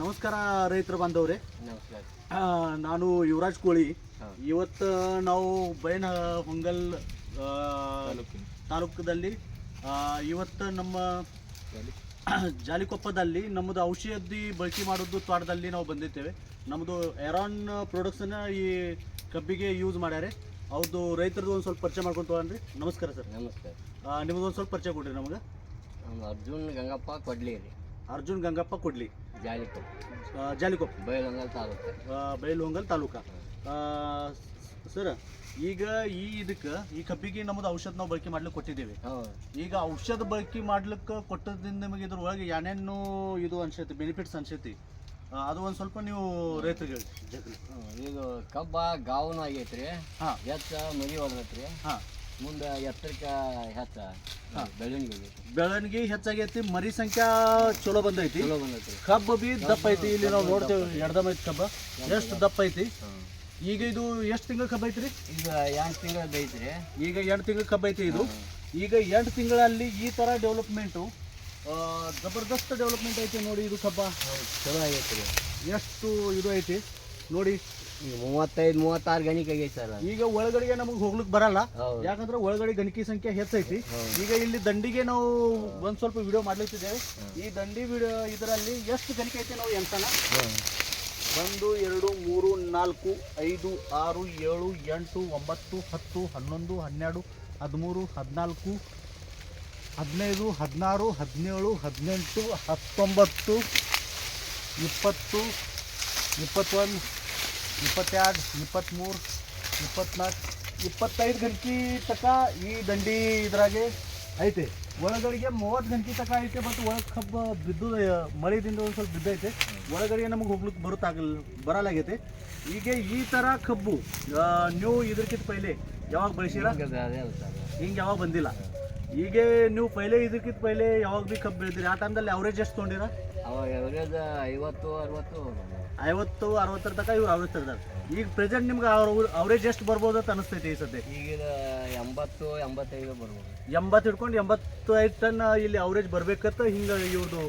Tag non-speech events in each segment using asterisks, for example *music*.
ನಮಸ್ಕಾರ ರೈತರ ಬಾಂಧವ್ರೆ ನಮಸ್ಕಾರ. ನಾನು ಯುವರಾಜ್ ಕೋಳಿ. ಇವತ್ತು ನಾವು ಬೈನ ಹೊಂಗಲ್ ತಾಲೂಕದಲ್ಲಿ ಇವತ್ತು ನಮ್ಮ *clears throat* ಜಾಲಿಕೊಪ್ಪದಲ್ಲಿ ನಮ್ಮದು ಔಷಧಿ ಬಳಕೆ ಮಾಡೋದು ತೋಟದಲ್ಲಿ ನಾವು ಬಂದಿದ್ದೇವೆ. ನಮ್ಮದು ಎರಾನ್ ಪ್ರಾಡಕ್ಟ್ಸನ್ನ ಈ ಕಬ್ಬಿಗೆ ಯೂಸ್ ಮಾಡ್ಯಾರೆ. ಅವ್ರದ್ದು ರೈತರದ್ದು ಒಂದು ಸ್ವಲ್ಪ ಪರಿಚಯ ಮಾಡ್ಕೊಂಡು ತೊಗೊಂಡ್ರಿ ನಮಸ್ಕಾರ ಸರ್. ನಮಸ್ಕಾರ. ನಿಮ್ಮದು ಒಂದು ಸ್ವಲ್ಪ ಪರಿಚಯ ಕೊಡ್ರಿ ನಮಗೆ. ಅರ್ಜುನ್ ಗಂಗಪ್ಪ ಕೊಡ್ಲಿ ರೀ. ಅರ್ಜುನ್ ಗಂಗಪ್ಪ ಕೊಡ್ಲಿ. ಜಾಲಿಕೊಪ್ಪ. ಜಾಲಿಕೋಪ್ ಜಾಲಿಕೊಪ್ಪ. ಬೈಲಂಗಲ್ ತಾಲೂಕು. ತಾಲೂಕ. ಆ, ಸರ್ ಈಗ ಈ ಇದಕ್ಕೆ ಈ ಕಬ್ಬಿಗೆ ನಮ್ದು ಔಷಧ ನಾವು ಬಳಕೆ ಮಾಡ್ಲಿಕ್ಕೆ ಕೊಟ್ಟಿದ್ದೇವೆ. ಈಗ ಔಷಧ ಬಳಕೆ ಮಾಡ್ಲಿಕ್ಕೆ ಕೊಟ್ಟದ್ರಿಂದ ನಿಮಗೆ ಇದ್ರ ಒಳಗೆ ಏನೇನು ಇದು ಅನ್ಸೈತಿ ಬೆನಿಫಿಟ್ಸ್ ಅನ್ಸೈತಿ ಅದು ಒಂದು ಸ್ವಲ್ಪ ನೀವು ರೈತರಿಗೆ. ಇದು ಕಬ್ಬ ಗಾವನ ಆಗೈತ್ರಿ. ಹಾಂ. ಹೆಚ್ಚ ಮರಿ ಹೋಗ್ರಿ ಹಾಂ. ಮುಂದೆ ಎತ್ತರಕ್ಕೆ ಹೆಚ್ಚ ಬೆಳವಣಿಗೆ. ಬೆಳವಣಿಗೆ ಹೆಚ್ಚಾಗೈತಿ ಮರಿ ಸಂಖ್ಯಾ ಚಲೋ ಬಂದೈತಿ. ಚಲೋ ಕಬ್ಬು ಬಿ ದಪ್ಪ ಐತಿ ಇಲ್ಲಿ ನಾವು ನೋಡ್ತೇವೆ ಎಡ್ದಮ್ ಐತಿ ಕಬ್ಬ ಎಷ್ಟು ದಪ್ಪ ಐತಿ? ಈಗ ಇದು ಎಷ್ಟು ತಿಂಗಳ ಕಬ್ಬ ಐತ್ರಿ? ಈಗ ಎಂಟು ತಿಂಗಳ ಐತ್ರಿ. ಈಗ ಎಂಟು ತಿಂಗಳ ಕಬ್ಬ ಐತಿ ಇದು. ಈಗ ಎಂಟು ತಿಂಗಳಲ್ಲಿ ಈ ಥರ ಡೆವಲಪ್ಮೆಂಟು ಜಬರ್ದಸ್ತ್ ಡೆವಲಪ್ಮೆಂಟ್ ಐತಿ ನೋಡಿ ಇದು ಕಬ್ಬ. ಚಲೋ ಆಗೈತ್ರಿ. ಎಷ್ಟು ಇದು ಐತಿ? ನೋಡಿ ಈಗ ಮೂವತ್ತೈದು ಮೂವತ್ತಾರು ಗಣಿಕೆ ಆಗೈತೆ ಸರ್ ಅದು. ಈಗ ಒಳಗಡೆಗೆ ನಮಗೆ ಹೋಗ್ಲಿಕ್ಕೆ ಬರಲ್ಲ. ಹೌದು. ಯಾಕಂದ್ರೆ ಒಳಗಡೆ ಗಣಕಿ ಸಂಖ್ಯೆ ಹೆಚ್ಚೈತಿ. ಈಗ ಇಲ್ಲಿ ದಂಡಿಗೆ ನಾವು ಒಂದ್ ಸ್ವಲ್ಪ ವಿಡಿಯೋ ಮಾಡ್ಲಿಕ್ಕಿದ್ದೇವೆ. ಈ ದಂಡಿ ವಿಡಿಯೋ ಇದರಲ್ಲಿ ಎಷ್ಟು ಗಣಿಕೆ ಐತಿ ನಾವು ಹಾಂ ಒಂದು ಎರಡು ಮೂರು ನಾಲ್ಕು ಐದು ಆರು ಏಳು ಎಂಟು ಒಂಬತ್ತು ಹತ್ತು ಹನ್ನೊಂದು ಹನ್ನೆರಡು ಹದಿಮೂರು ಹದಿನಾಲ್ಕು ಹದಿನೈದು ಹದಿನಾರು ಹದಿನೇಳು ಹದಿನೆಂಟು ಹತ್ತೊಂಬತ್ತು ಇಪ್ಪತ್ತು ಇಪ್ಪತ್ತೊಂದು ಇಪ್ಪತ್ತೆರಡು ಇಪ್ಪತ್ತ್ಮೂರು ಇಪ್ಪತ್ನಾಲ್ಕು ಇಪ್ಪತ್ತೈದು ಗಂಟೆ ತನಕ ಈ ದಂಡಿ ಇದ್ರಾಗೆ ಐತೆ. ಒಳಗಡೆಗೆ ಮೂವತ್ತು ಗಂಟೆ ತಕ ಐತೆ ಬಟ್ ಒಳಗೆ ಕಬ್ಬು ಬಿದ್ದು ಮಳೆದಿಂದ ಒಂದು ಸ್ವಲ್ಪ ಬಿದ್ದೈತೆ. ಒಳಗಡೆಗೆ ನಮಗೆ ಹೋಗ್ಲಿಕ್ಕೆ ಬರುತ್ತಾಗಲ್ ಬರಲಾಗೈತೆ. ಈಗ ಈ ಥರ ಕಬ್ಬು ನೀವು ಇದಕ್ಕಿಂತ ಪೈಲೆ ಯಾವಾಗ ಬೆಳೆಸಿರ? ಹಿಂಗೆ ಯಾವಾಗ ಬಂದಿಲ್ಲ. ಈಗ ನೀವು ಪೈಲೆ ಇದಕ್ಕಿಂತ ಪೈಲೆ ಯಾವಾಗ ಭೀ ಕಬ್ಬು ಬೆಳೆದಿರಿ? ಆ ಟೈಮ್ದಲ್ಲಿ ಅವರೇಜ್ ಎಷ್ಟು ತೊಗೊಂಡಿರ? ಅವಾಗ ಐವತ್ತು ಅರವತ್ತು ಐವತ್ತು ಅರವತ್ತರ ತನಕ ಇವ್ರು ಅವರೇಜ್ ತರ್ತಾರೆ ಈಗ ಪ್ರೆಸೆಂಟ್ ನಿಮ್ಗೆ ಅವರೇಜ್ ಎಷ್ಟು ಬರ್ಬೋದು ಅಂತ ಅನಿಸ್ತೈತಿ ಈ ಸದ್ಯ ಈಗ ಎಂಬತ್ತು ಎಂಬತ್ತೈದು ಬರ್ಬೋದು. ಎಂಬತ್ತು ಹಿಡ್ಕೊಂಡು ಎಂಬತ್ತೈದು ಟನ್ ಇಲ್ಲಿ ಅವರೇಜ್ ಬರ್ಬೇಕಂತ ಹಿಂಗೆ ಇವ್ರದ್ದು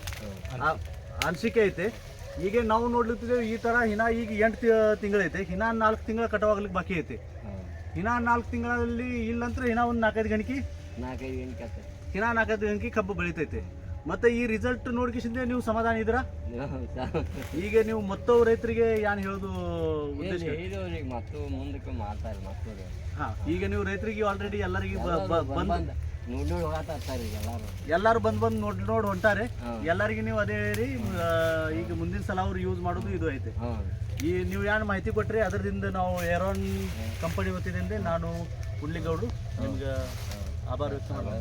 ಅನಿಸಿಕೆ ಐತೆ. ಈಗ ನಾವು ನೋಡ್ಲಿತ್ತಿದ್ದೇವೆ ಈ ಥರ ಹಿನ ಈಗ ಎಂಟು ತಿಂಗಳೈತೆ. ಹಿನ ನಾಲ್ಕು ತಿಂಗಳ ಕಟಾವಾಗ್ಲಿಕ್ಕೆ ಬಾಕಿ ಐತೆ. ಹಿನ ನಾಲ್ಕು ತಿಂಗಳಲ್ಲಿ ಇಲ್ಲಂತ್ರ ಹಿನ ಒಂದು ನಾಲ್ಕೈದು ಗಣಿಕೆ ನಾಲ್ಕೈದು ಗಂಟೆ ಆಗ್ತದೆ ನಾಲ್ಕೈದು ಗಣಿಕೆ ಕಬ್ಬು ಬೆಳಿತೈತೆ. ಮತ್ತೆ ಈ ರಿಸಲ್ಟ್ ನೋಡ್ಕೇಶಿಂದ ನೀವು ಸಮಾಧಾನ ಇದ್ದೀರಾ? ಈಗ ನೀವು ಮತ್ತೊಬ್ಬ ರೈತರಿಗೆ ಏನ್ ಹೇಳೋದು ಉದ್ದೇಶ ಮತ್ತು ಮುಂದಕ್ಕೆ ಮಾಡ್ತಾರೆ ಹಾ ಈಗ ನೀವು ರೈತರಿಗೆ ಆಲ್ರೆಡಿ ಎಲ್ಲರಿಗೂ ಬಂದ್ ನೋಡಿ ನೋಡಿ ಹೋಗತ್ತಾರೆ ಈಗ ಎಲ್ಲಾರು. ಎಲ್ಲಾರು ಬಂದ್ ಬಂದ್ ನೋಡಿ ನೋಡಿ ಹೊಂಟಾರೆ. ಎಲ್ಲರಿಗೂ ನೀವು ಅದೇ ಹೇಳಿ ಈಗ ಮುಂದಿನ ಸಲ ಅವ್ರು ಯೂಸ್ ಮಾಡೋದು ಇದು ಐತೆ. ಈ ನೀವು ಏನು ಮಾಹಿತಿ ಕೊಟ್ರಿ ಅದರಿಂದ ನಾವು ಏರೋನ್ ಕಂಪನಿ ವತಿಯಿಂದ ನಾನು ಹುಡ್ಲಿಗೌಡು ನಿಮ್ಗೆ 暴れそうな。